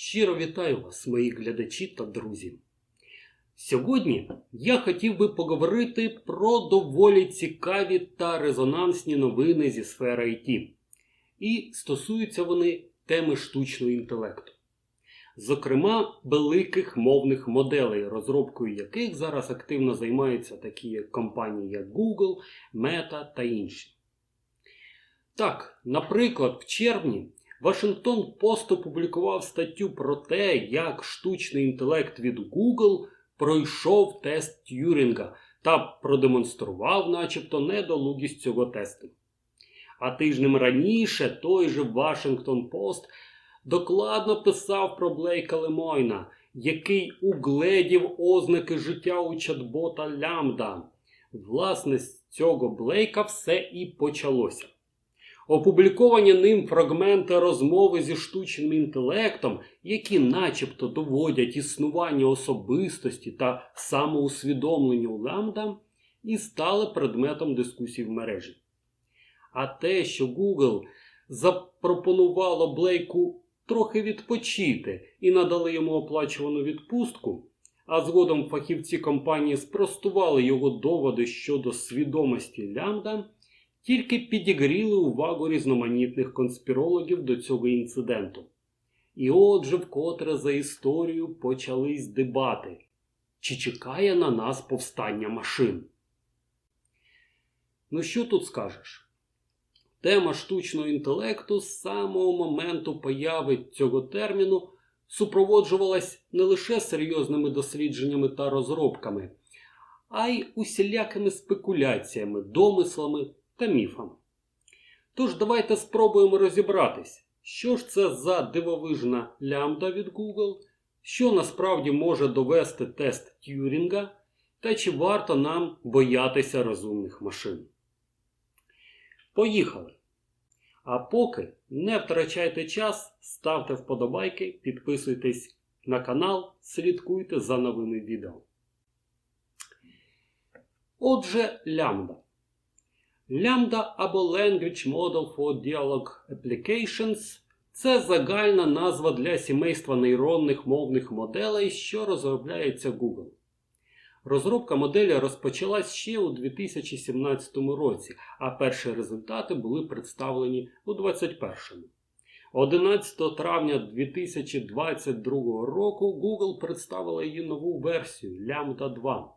Щиро вітаю вас, мої глядачі та друзі. Сьогодні я хотів би поговорити про доволі цікаві та резонансні новини зі сфери IT. І стосуються вони теми штучного інтелекту. Зокрема, великих мовних моделей, розробкою яких зараз активно займаються такі компанії, як Google, Meta та інші. Так, наприклад, в червні Вашингтон Пост опублікував статтю про те, як штучний інтелект від Google пройшов тест Т'юрінга та продемонстрував, начебто, недолугість цього тесту. А тижнем раніше той же Вашингтон Пост докладно писав про Блейка Лемойна, який угледів ознаки життя у чат-бота Лямда. Власне, з цього Блейка все і почалося. Опубліковані ним фрагменти розмови зі штучним інтелектом, які начебто доводять існування особистості та самоусвідомлення у лямбда, і стали предметом дискусій в мережі. А те, що Google запропонувало Блейку трохи відпочити і надали йому оплачувану відпустку, а згодом фахівці компанії спростували його доводи щодо свідомості лямбда, тільки підігріли увагу різноманітних конспірологів до цього інциденту. І отже, вкотре за історію почались дебати, чи чекає на нас повстання машин. Ну що тут скажеш? Тема штучного інтелекту з самого моменту появи цього терміну супроводжувалась не лише серйозними дослідженнями та розробками, а й усілякими спекуляціями, домислами та міфами. Тож давайте спробуємо розібратись, що ж це за дивовижна лямбда від Google, що насправді може довести тест Т'юрінга, та чи варто нам боятися розумних машин. Поїхали! А поки не втрачайте час, ставте вподобайки, підписуйтесь на канал, слідкуйте за новими відео. Отже, лямбда. Lambda або Language Model for Dialogue Applications це загальна назва для сімейства нейронних мовних моделей, що розробляється Google. Розробка моделі розпочалась ще у 2017 році, а перші результати були представлені у 2021. 11 травня 2022 року Google представила її нову версію Lambda 2.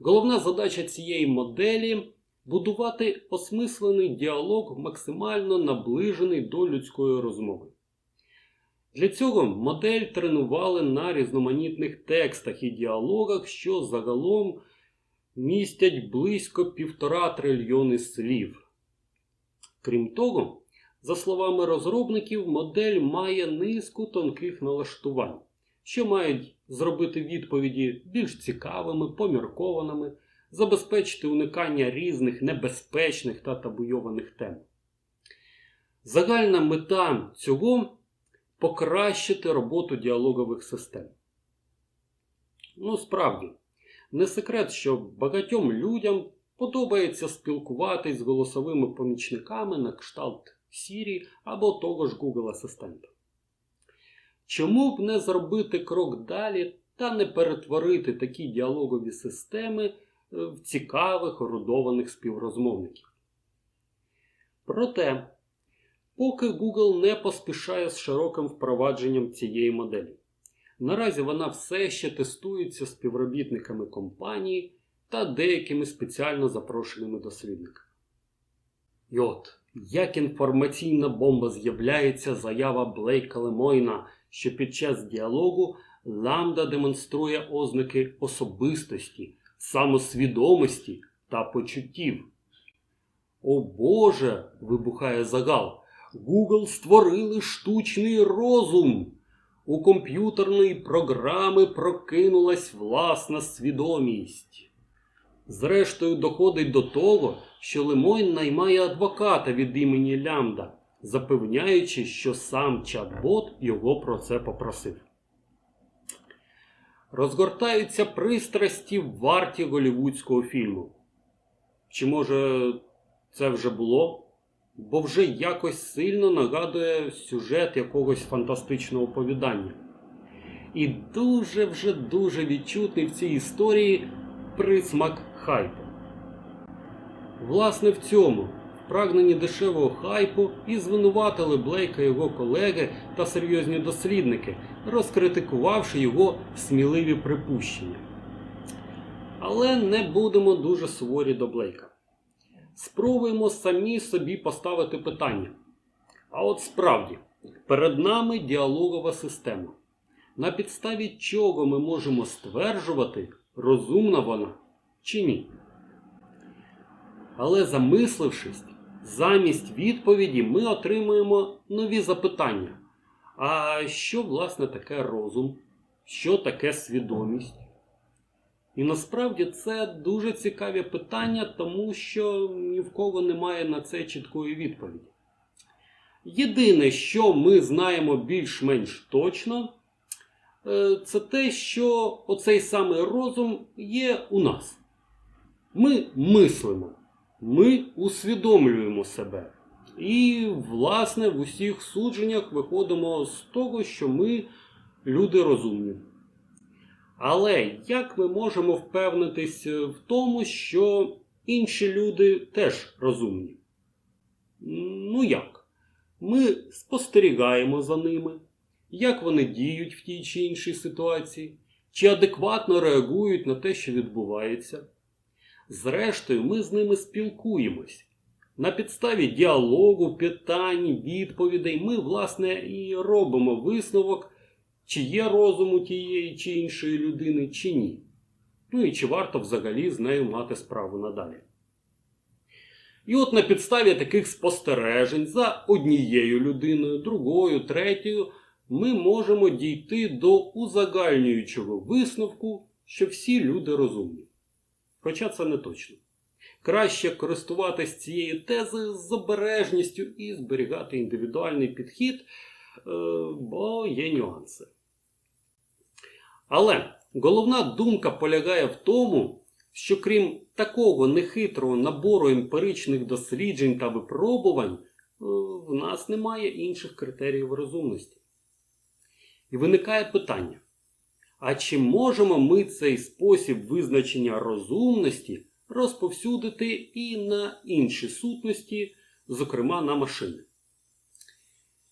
Головна задача цієї моделі будувати осмислений діалог максимально наближений до людської розмови. Для цього модель тренували на різноманітних текстах і діалогах, що загалом містять близько півтора трильйони слів. Крім того, за словами розробників, модель має низку тонких налаштувань, що мають зробити відповіді більш цікавими, поміркованими, забезпечити уникання різних небезпечних та табуйованих тем. Загальна мета цього покращити роботу діалогових систем. Ну, справді, не секрет, що багатьом людям подобається спілкуватись з голосовими помічниками на кшталт Siri або того ж Google Асистента. Чому б не зробити крок далі та не перетворити такі діалогові системи в цікавих орудованих співрозмовників? Проте, поки Google не поспішає з широким впровадженням цієї моделі. Наразі вона все ще тестується співробітниками компанії та деякими спеціально запрошеними дослідниками. І от, як інформаційна бомба з'являється заява Блейка Лемойна, що під час діалогу Ламда демонструє ознаки особистості, самосвідомості та почуттів. О Боже! вибухає загал. Google створили штучний розум. У комп'ютерної програми прокинулась власна свідомість. Зрештою, доходить до того, що Лемойн наймає адвоката від імені Лямда, запевняючи, що сам чат-бот його про це попросив. Розгортаються пристрасті варті голівудського фільму. Чи може це вже було? бо вже якось сильно нагадує сюжет якогось фантастичного оповідання. І дуже вже дуже відчутний в цій історії присмак хайпу. Власне в цьому, прагненні дешевого хайпу, і звинуватили Блейка його колеги та серйозні дослідники, розкритикувавши його сміливі припущення. Але не будемо дуже суворі до Блейка. Спробуємо самі собі поставити питання. А от справді, перед нами діалогова система. На підставі чого ми можемо стверджувати, розумна вона чи ні. Але замислившись, замість відповіді ми отримуємо нові запитання. А що, власне, таке розум? Що таке свідомість? І насправді це дуже цікаві питання, тому що ні в кого немає на це чіткої відповіді. Єдине, що ми знаємо більш-менш точно, е, це те, що оцей самий розум є у нас. Ми мислимо, ми усвідомлюємо себе. І, власне, в усіх судженнях виходимо з того, що ми люди розумні. Але як ми можемо впевнитись в тому, що інші люди теж розумні? Ну як? Ми спостерігаємо за ними, як вони діють в тій чи іншій ситуації, чи адекватно реагують на те, що відбувається. Зрештою, ми з ними спілкуємось. На підставі діалогу, питань, відповідей ми, власне, і робимо висновок чи є розум у тієї чи іншої людини, чи ні. Ну і чи варто взагалі з нею мати справу надалі. І от на підставі таких спостережень за однією людиною, другою, третьою, ми можемо дійти до узагальнюючого висновку, що всі люди розумні. Хоча це не точно. Краще користуватись цією тезою з обережністю і зберігати індивідуальний підхід, е, бо є нюанси. Але головна думка полягає в тому, що крім такого нехитрого набору емпіричних досліджень та випробувань, е, в нас немає інших критеріїв розумності. І виникає питання: а чи можемо ми цей спосіб визначення розумності розповсюдити і на інші сутності, зокрема на машини?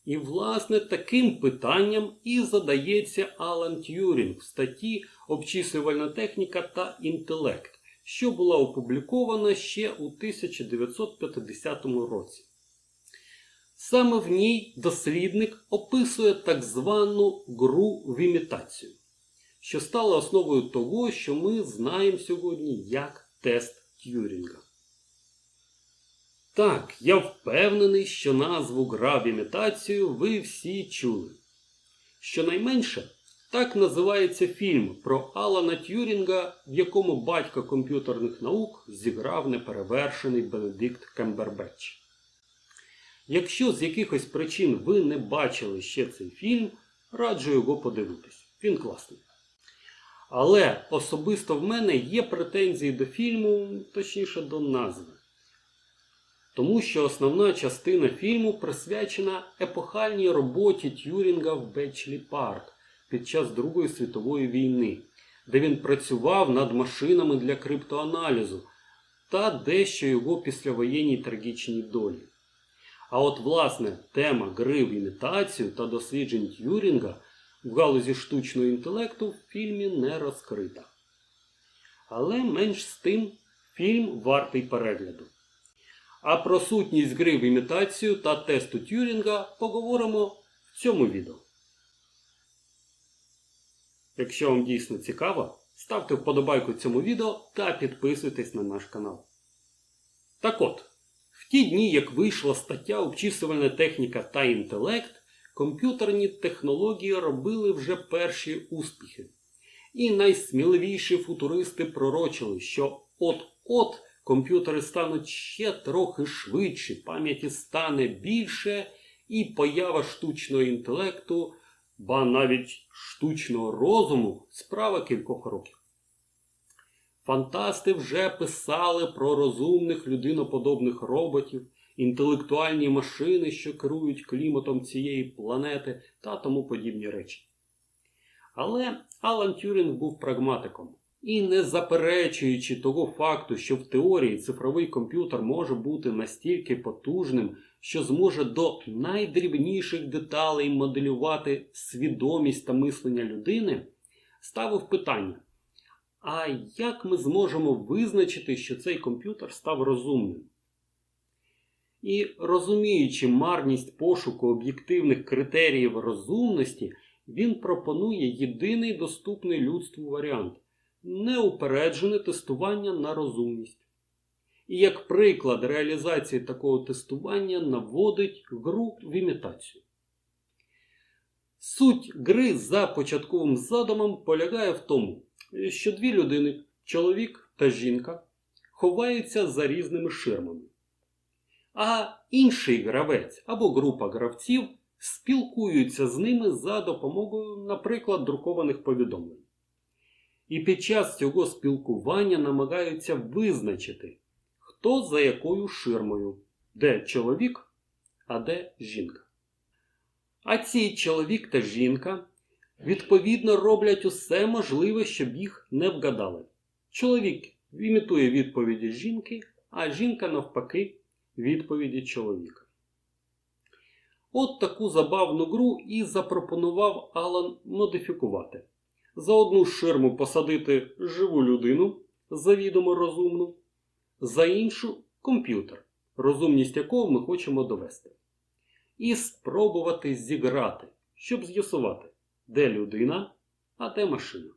І, власне, таким питанням і задається Алан Т'юрінг в статті Обчислювальна техніка та інтелект, що була опублікована ще у 1950 році. Саме в ній дослідник описує так звану гру в імітацію, що стала основою того, що ми знаємо сьогодні як тест Т'юрінга. Так, я впевнений, що назву гра в імітацію ви всі чули. Щонайменше, так називається фільм про Алана Т'юрінга, в якому батько комп'ютерних наук зіграв неперевершений Бенедикт Кембербетч. Якщо з якихось причин ви не бачили ще цей фільм, раджу його подивитись. Він класний. Але особисто в мене є претензії до фільму, точніше до назви. Тому що основна частина фільму присвячена епохальній роботі Т'юрінга в Бечлі Парк під час Другої світової війни, де він працював над машинами для криптоаналізу та дещо його післявоєнній трагічній долі. А от, власне, тема гри в імітацію та досліджень Т'юрінга в галузі штучного інтелекту в фільмі не розкрита. Але менш з тим фільм вартий перегляду. А про сутність гри в імітацію та тесту Тюрінга поговоримо в цьому відео. Якщо вам дійсно цікаво, ставте вподобайку цьому відео та підписуйтесь на наш канал. Так от, в ті дні, як вийшла стаття Обчислювальна техніка та інтелект, комп'ютерні технології робили вже перші успіхи. І найсміливіші футуристи пророчили, що от-от комп'ютери стануть ще трохи швидші, пам'яті стане більше, і поява штучного інтелекту, ба навіть штучного розуму справа кількох років. Фантасти вже писали про розумних людиноподобних роботів інтелектуальні машини, що керують кліматом цієї планети та тому подібні речі. Але Алан Тюрінг був прагматиком. І не заперечуючи того факту, що в теорії цифровий комп'ютер може бути настільки потужним, що зможе до найдрібніших деталей моделювати свідомість та мислення людини, ставив питання: а як ми зможемо визначити, що цей комп'ютер став розумним? І розуміючи марність пошуку об'єктивних критеріїв розумності, він пропонує єдиний доступний людству варіант неупереджене тестування на розумність. І як приклад реалізації такого тестування наводить гру в імітацію. Суть гри за початковим задумом полягає в тому, що дві людини, чоловік та жінка, ховаються за різними ширмами. А інший гравець або група гравців спілкуються з ними за допомогою, наприклад, друкованих повідомлень. І під час цього спілкування намагаються визначити, хто за якою ширмою, де чоловік, а де жінка. А ці чоловік та жінка відповідно роблять усе можливе, щоб їх не вгадали. Чоловік імітує відповіді жінки, а жінка, навпаки, відповіді чоловіка. От таку забавну гру і запропонував Алан модифікувати. За одну ширму посадити живу людину, завідомо розумну, за іншу комп'ютер, розумність якого ми хочемо довести. І спробувати зіграти, щоб з'ясувати, де людина, а де машина.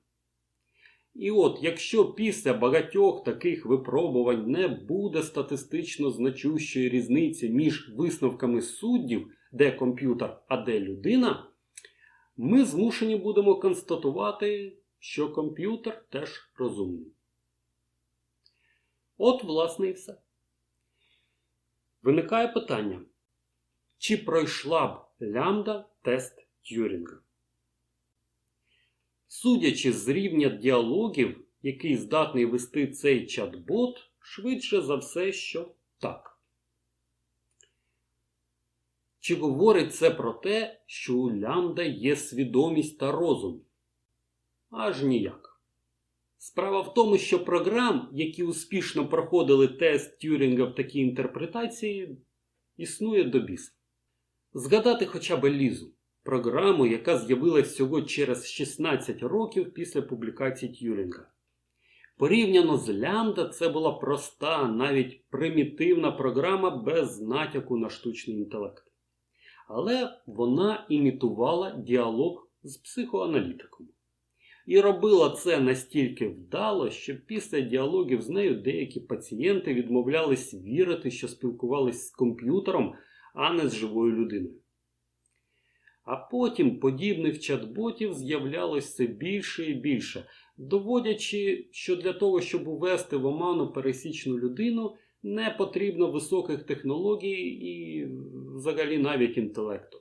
І от, якщо після багатьох таких випробувань не буде статистично значущої різниці між висновками суддів, де комп'ютер, а де людина, ми змушені будемо констатувати, що комп'ютер теж розумний. От, власне, і все. Виникає питання, чи пройшла б лямбда тест Тюрінга? Судячи з рівня діалогів, який здатний вести цей чат-бот, швидше за все, що так. Чи говорить це про те, що у лямбда є свідомість та розум? Аж ніяк. Справа в тому, що програм, які успішно проходили тест Тюрінга в такій інтерпретації, існує до біса. Згадати хоча б Лізу, програму, яка з'явилась всього через 16 років після публікації Тюрінга. Порівняно з лямбда, це була проста, навіть примітивна програма без натяку на штучний інтелект. Але вона імітувала діалог з психоаналітиком. І робила це настільки вдало, що після діалогів з нею деякі пацієнти відмовлялись вірити, що спілкувалися з комп'ютером, а не з живою людиною. А потім подібних чат-ботів з'являлося все більше і більше, доводячи, що для того, щоб увести в оману пересічну людину, не потрібно високих технологій і взагалі навіть інтелекту.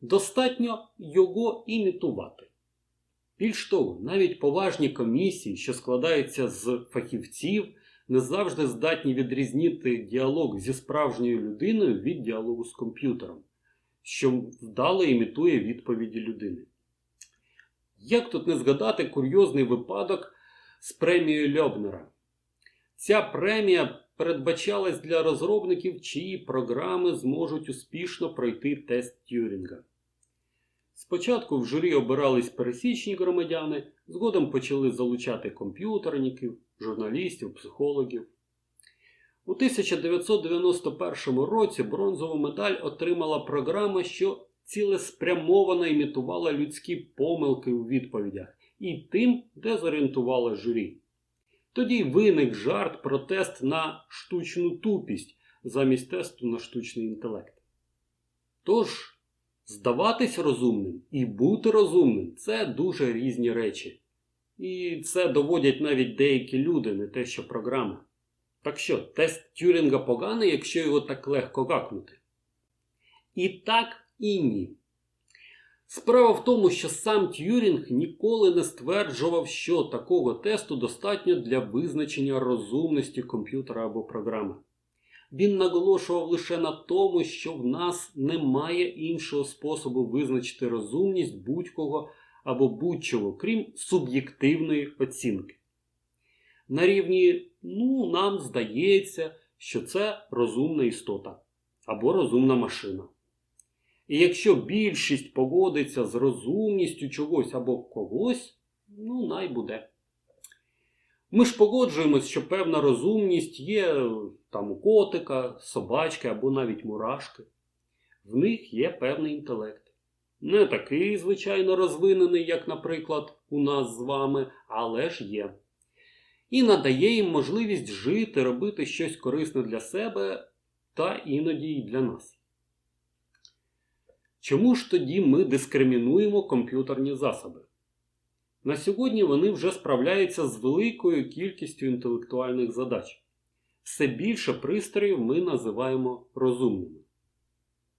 Достатньо його імітувати. Більш того, навіть поважні комісії, що складаються з фахівців, не завжди здатні відрізнити діалог зі справжньою людиною від діалогу з комп'ютером, що вдало імітує відповіді людини. Як тут не згадати курйозний випадок з премією Льобнера? Ця премія передбачалась для розробників, чиї програми зможуть успішно пройти тест Тюрінга. Спочатку в журі обирались пересічні громадяни, згодом почали залучати комп'ютерників, журналістів, психологів. У 1991 році бронзову медаль отримала програма, що цілеспрямовано імітувала людські помилки у відповідях і тим дезорієнтувала журі. Тоді виник жарт про тест на штучну тупість замість тесту на штучний інтелект. Тож, здаватись розумним і бути розумним це дуже різні речі. І це доводять навіть деякі люди, не те, що програма. Так що, тест Тюрінга поганий, якщо його так легко гакнути? І так, і ні. Справа в тому, що сам Т'юрінг ніколи не стверджував, що такого тесту достатньо для визначення розумності комп'ютера або програми. Він наголошував лише на тому, що в нас немає іншого способу визначити розумність будь-кого або будь-чого, крім суб'єктивної оцінки. На рівні, ну, нам здається, що це розумна істота або розумна машина. І якщо більшість погодиться з розумністю чогось або когось, ну, най буде. Ми ж погоджуємось, що певна розумність є там у котика, собачки або навіть мурашки. В них є певний інтелект. Не такий, звичайно, розвинений, як, наприклад, у нас з вами, але ж є. І надає їм можливість жити, робити щось корисне для себе та іноді й для нас. Чому ж тоді ми дискримінуємо комп'ютерні засоби? На сьогодні вони вже справляються з великою кількістю інтелектуальних задач. Все більше пристроїв ми називаємо розумними.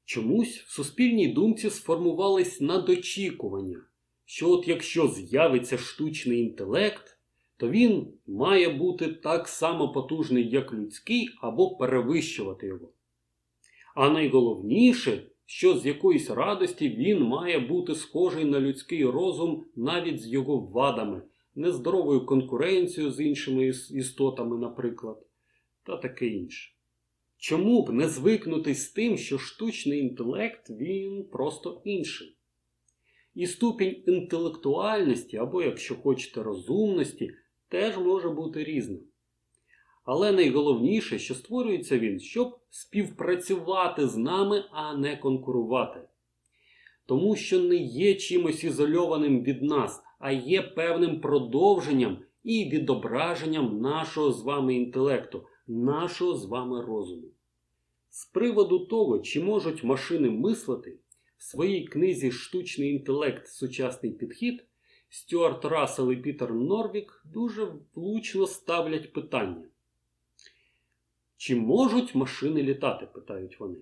Чомусь в суспільній думці сформувались надочікування, що от якщо з'явиться штучний інтелект, то він має бути так само потужний, як людський, або перевищувати його. А найголовніше, що з якоїсь радості він має бути схожий на людський розум навіть з його вадами, нездоровою конкуренцією з іншими істотами, наприклад, та таке інше. Чому б не звикнути з тим, що штучний інтелект він просто інший? І ступінь інтелектуальності, або, якщо хочете, розумності, теж може бути різним. Але найголовніше, що створюється він, щоб співпрацювати з нами, а не конкурувати. Тому що не є чимось ізольованим від нас, а є певним продовженням і відображенням нашого з вами інтелекту, нашого з вами розуму. З приводу того, чи можуть машини мислити, в своїй книзі Штучний інтелект сучасний підхід Стюарт Рассел і Пітер Норвік дуже влучно ставлять питання. Чи можуть машини літати? питають вони.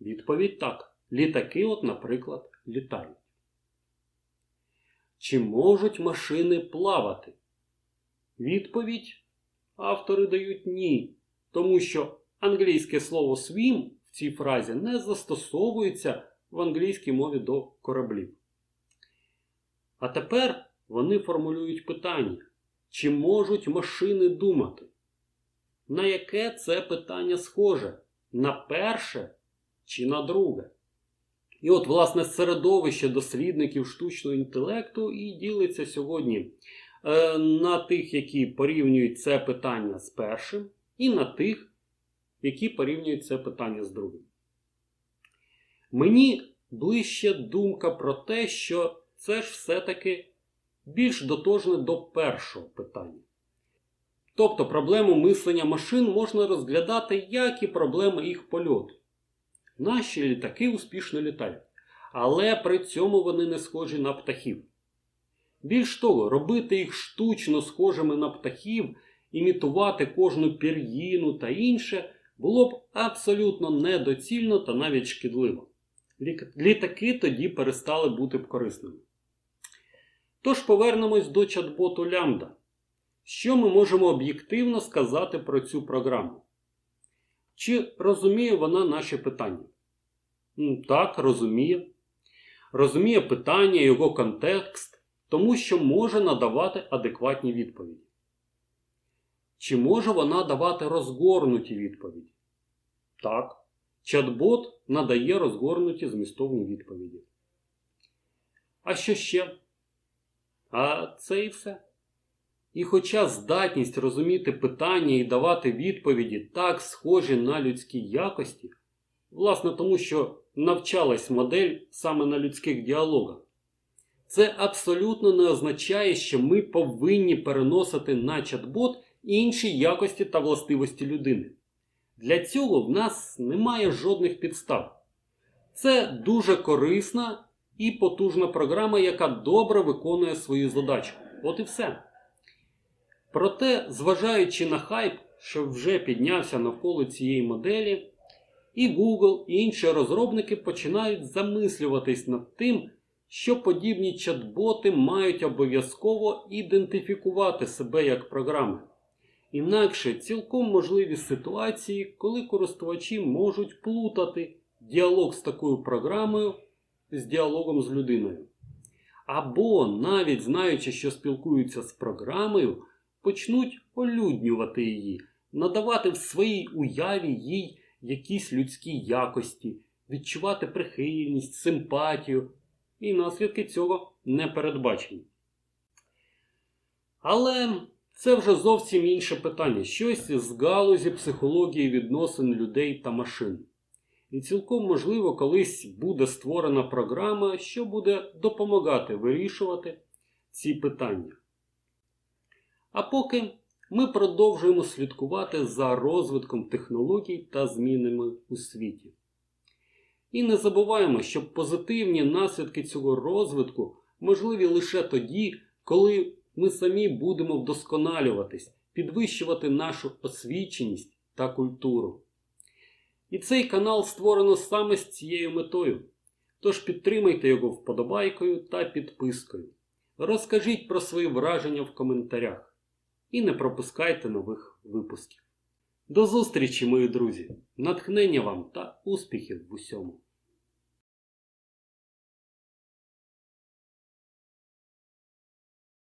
Відповідь так. Літаки, от, наприклад, літають. Чи можуть машини плавати? Відповідь автори дають ні. Тому що англійське слово swim в цій фразі не застосовується в англійській мові до кораблів. А тепер вони формулюють питання: чи можуть машини думати? На яке це питання схоже? На перше чи на друге? І от, власне, середовище дослідників штучного інтелекту і ділиться сьогодні е, на тих, які порівнюють це питання з першим, і на тих, які порівнюють це питання з другим. Мені ближче думка про те, що це ж все-таки більш дотожне до першого питання. Тобто проблему мислення машин можна розглядати, як і проблеми їх польоту. Наші літаки успішно літають, але при цьому вони не схожі на птахів. Більш того, робити їх штучно схожими на птахів, імітувати кожну пір'їну та інше було б абсолютно недоцільно та навіть шкідливо. Літаки тоді перестали бути б корисними. Тож повернемось до чат-боту Лямда. Що ми можемо об'єктивно сказати про цю програму? Чи розуміє вона наші питання? Так, розуміє. Розуміє питання, його контекст, тому що може надавати адекватні відповіді. Чи може вона давати розгорнуті відповіді? Так. Чат-бот надає розгорнуті змістовні відповіді. А що ще? А це і все. І хоча здатність розуміти питання і давати відповіді так схожі на людські якості, власне тому, що навчалась модель саме на людських діалогах, це абсолютно не означає, що ми повинні переносити на чат-бот інші якості та властивості людини. Для цього в нас немає жодних підстав. Це дуже корисна і потужна програма, яка добре виконує свою задачу. От і все. Проте, зважаючи на хайп, що вже піднявся навколо цієї моделі, і Google, і інші розробники починають замислюватись над тим, що подібні чат-боти мають обов'язково ідентифікувати себе як програми. Інакше цілком можливі ситуації, коли користувачі можуть плутати діалог з такою програмою з діалогом з людиною. Або, навіть знаючи, що спілкуються з програмою, почнуть олюднювати її, надавати в своїй уяві їй якісь людські якості, відчувати прихильність, симпатію, і наслідки цього не передбачені. Але це вже зовсім інше питання, щось з галузі психології відносин людей та машин. І цілком можливо, колись буде створена програма, що буде допомагати вирішувати ці питання. А поки ми продовжуємо слідкувати за розвитком технологій та змінами у світі. І не забуваємо, що позитивні наслідки цього розвитку можливі лише тоді, коли ми самі будемо вдосконалюватись, підвищувати нашу освіченість та культуру. І цей канал створено саме з цією метою. Тож підтримайте його вподобайкою та підпискою. Розкажіть про свої враження в коментарях. І не пропускайте нових випусків. До зустрічі, мої друзі! Натхнення вам та успіхів в усьому!